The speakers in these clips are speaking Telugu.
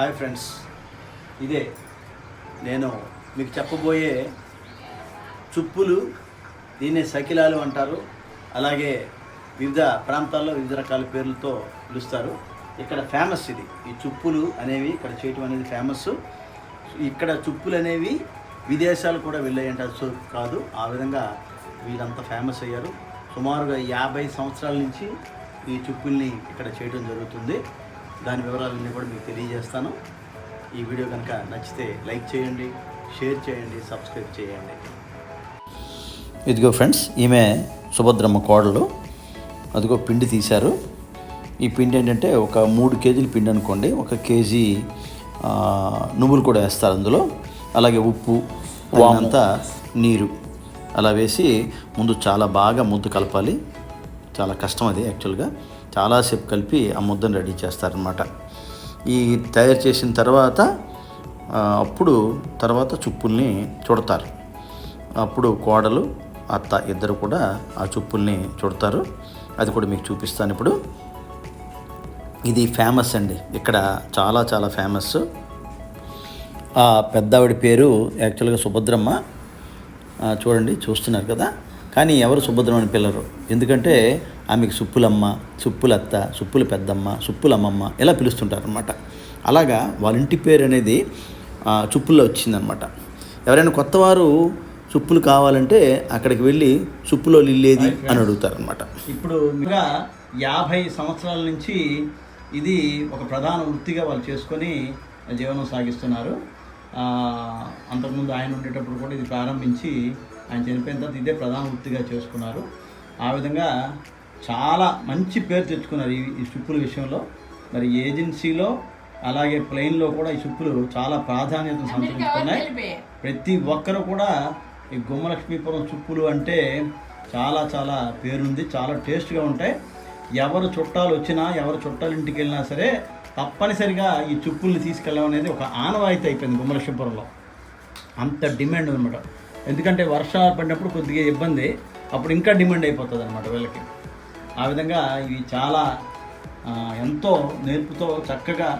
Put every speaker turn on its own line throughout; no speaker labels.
Hi friends. ఇదే నేను మీకు చెప్పబోయే చుప్పులు దీన్నే సకిలాలు అంటారు. అలాగే వివిధ ప్రాంతాల్లో వివిధ రకాల పేర్లతో పిలుస్తారు. ఇక్కడ ఫేమస్ ఇది. ఈ చుప్పులు అనేవి ఇక్కడ చేయటం అనేది ఫేమస్ ఇక్కడ చుప్పులు అనేవి విదేశాలు కూడా వెళ్ళాయంట. కాదు ఆ విధంగా వీళ్ళంతా ఫేమస్ అయ్యారు. సుమారుగా యాభై సంవత్సరాల నుంచి ఈ చుప్పుల్ని ఇక్కడ చేయడం జరుగుతుంది. దాని వివరాలన్నీ కూడా మీకు తెలియజేస్తాను. ఈ వీడియో కనుక నచ్చితే లైక్ చేయండి షేర్ చేయండి సబ్స్క్రైబ్ చేయండి.
ఇదిగో ఫ్రెండ్స్ ఈమె సుభద్రమ్మ కోడలు. అదిగో పిండి తీశారు. ఈ పిండి ఏంటంటే ఒక మూడు కేజీల పిండి అనుకోండి. ఒక కేజీ నువ్వులు కూడా వేస్తారు అందులో. అలాగే ఉప్పు అంతా నీరు అలా వేసి ముందు చాలా బాగా ముద్ద కలపాలి. చాలా కష్టం అది యాక్చువల్గా. చాలాసేపు కలిపి ఆ ముద్దను రెడీ చేస్తారనమాట ఈ తయారు చేసిన తర్వాత అప్పుడు తర్వాత చుప్పుల్ని చుడతారు. అప్పుడు కోడలు అత్త ఇద్దరు కూడా ఆ చుప్పుల్ని చుడతారు. అది కూడా మీకు చూపిస్తాను ఇప్పుడు. ఇది ఫేమస్ అండి. ఇక్కడ చాలా చాలా ఫేమస్. ఆ పెద్దావిడ పేరు యాక్చువల్గా సుభద్రమ్మ. చూడండి చూస్తున్నారు కదా. కానీ ఎవరు సుభద్రమ్మ అని పిల్లరు ఎందుకంటే ఆమెకి సుప్పులమ్మ సుప్పులత్త సుప్పుల పెద్దమ్మ సుప్పులమ్మమ్మ ఇలా పిలుస్తుంటారు అనమాట అలాగా వాళ్ళ ఇంటి పేరు అనేది చుప్పుల్లో వచ్చిందనమాట ఎవరైనా కొత్తవారు చుప్పులు కావాలంటే అక్కడికి వెళ్ళి సుప్పులో ఇల్లేది అని అడుగుతారనమాట
ఇప్పుడు ఇంకా యాభై సంవత్సరాల నుంచి ఇది ఒక ప్రధాన వృత్తిగా వాళ్ళు చేసుకొని జీవనం సాగిస్తున్నారు. అంతకుముందు ఆయన ఉండేటప్పుడు కూడా ఇది ప్రారంభించి ఆయన చనిపోయిన తర్వాత ఇదే ప్రధాన వృత్తిగా చేసుకున్నారు. ఆ విధంగా చాలా మంచి పేరు తెచ్చుకున్నారు ఈ ఈ సుప్పుల విషయంలో. మరి ఏజెన్సీలో అలాగే ప్లెయిన్లో కూడా ఈ సుప్పులు చాలా ప్రాధాన్యత సంతరించుకున్నాయి. ప్రతి ఒక్కరు కూడా ఈ గుమ్మలక్ష్మీపురం చుప్పులు అంటే చాలా చాలా పేరుంది చాలా టేస్ట్గా ఉంటాయి. ఎవరు చుట్టాలు వచ్చినా ఎవరు చుట్టాలు ఇంటికి వెళ్ళినా సరే తప్పనిసరిగా ఈ చుప్పుల్ని తీసుకెళ్ళడం అనేది ఒక ఆనవాయితీ అయిపోయింది గుమ్మలక్ష్మీపురంలో. అంత డిమాండ్ అనమాట ఎందుకంటే వర్షాలు పడినప్పుడు కొద్దిగా ఇబ్బంది అప్పుడు ఇంకా డిమాండ్ అయిపోతుంది అనమాట వీళ్ళకి. ఆ విధంగా ఇవి చాలా ఎంతో నేర్పుతో చక్కగా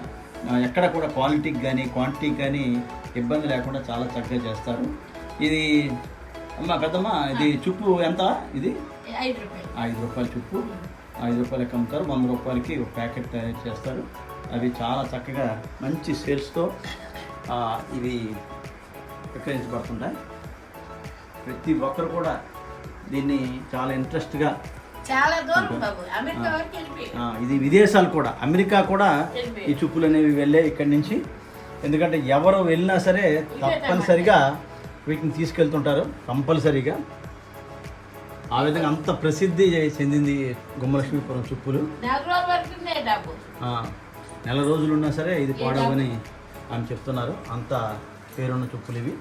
ఎక్కడ కూడా క్వాలిటీకి కానీ క్వాంటిటీకి కానీ ఇబ్బంది లేకుండా చాలా చక్కగా చేస్తారు. ఇది అమ్మ పెద్దమ్మ ఇది చుప్పు ఎంత ఇది?
ఐదు రూపాయలు.
చుప్పు ఐదు రూపాయలకి అమ్ముతారు వంద రూపాయలకి ఒక ప్యాకెట్ తయారు చేస్తారు. అవి చాలా చక్కగా మంచి సేల్స్తో ఇవి విక్రయించబడుతుంటాయి. ప్రతి ఒక్కరు కూడా దీన్ని చాలా ఇంట్రెస్ట్గా ఇది విదేశాలు కూడా. అమెరికా కూడా ఈ చుప్పులు అనేవి వెళ్ళే ఇక్కడి నుంచి. ఎందుకంటే ఎవరు వెళ్ళినా సరే తప్పనిసరిగా వీటిని తీసుకెళ్తుంటారు కంపల్సరీగా. ఆ విధంగా అంత ప్రసిద్ధి చెందింది గుమ్మలక్ష్మీపురం చుప్పులు
నెల రోజుల
ఉన్నా సరే ఇది పాడవని ఆమె చెప్తున్నారు. అంత పేరున్న చుప్పులు ఇవి.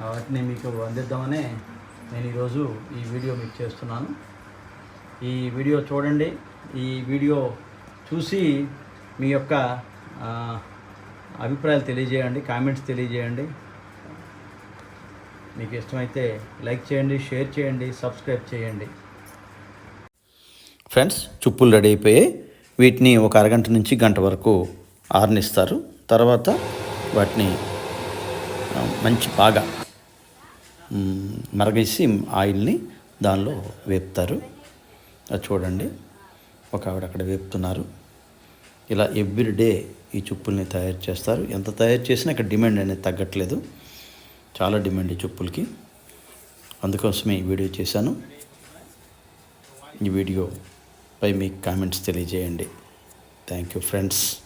వాటిని మీకు అందిద్దామనే నేను ఈరోజు ఈ వీడియో మీకు చేస్తున్నాను. ఈ వీడియో చూడండి. ఈ వీడియో చూసి మీ యొక్క అభిప్రాయాలు తెలియజేయండి కామెంట్స్ తెలియజేయండి. మీకు ఇష్టమైతే లైక్ చేయండి షేర్ చేయండి సబ్స్క్రైబ్ చేయండి.
ఫ్రెండ్స్ చుప్పులు రెడీ అయిపోయాయి. వీటిని ఒక అరగంట నుంచి గంట వరకు ఆరనిస్తారు. తర్వాత వాటిని మంచి బాగా మరగేసి ఆయిల్ని దానిలో వేపుతారు. అది చూడండి. ఒక ఆవిడ అక్కడ వేపుతున్నారు. ఇలా ఎవ్రీ డే ఈ చుప్పుల్ని తయారు చేస్తారు. ఎంత తయారు చేసినా ఇక్కడ డిమాండ్ అనేది తగ్గట్లేదు. చాలా డిమాండ్ ఈ చుప్పులకి. అందుకోసమే ఈ వీడియో చేశాను. ఈ వీడియోపై మీ కామెంట్స్ తెలియజేయండి. Thank you friends.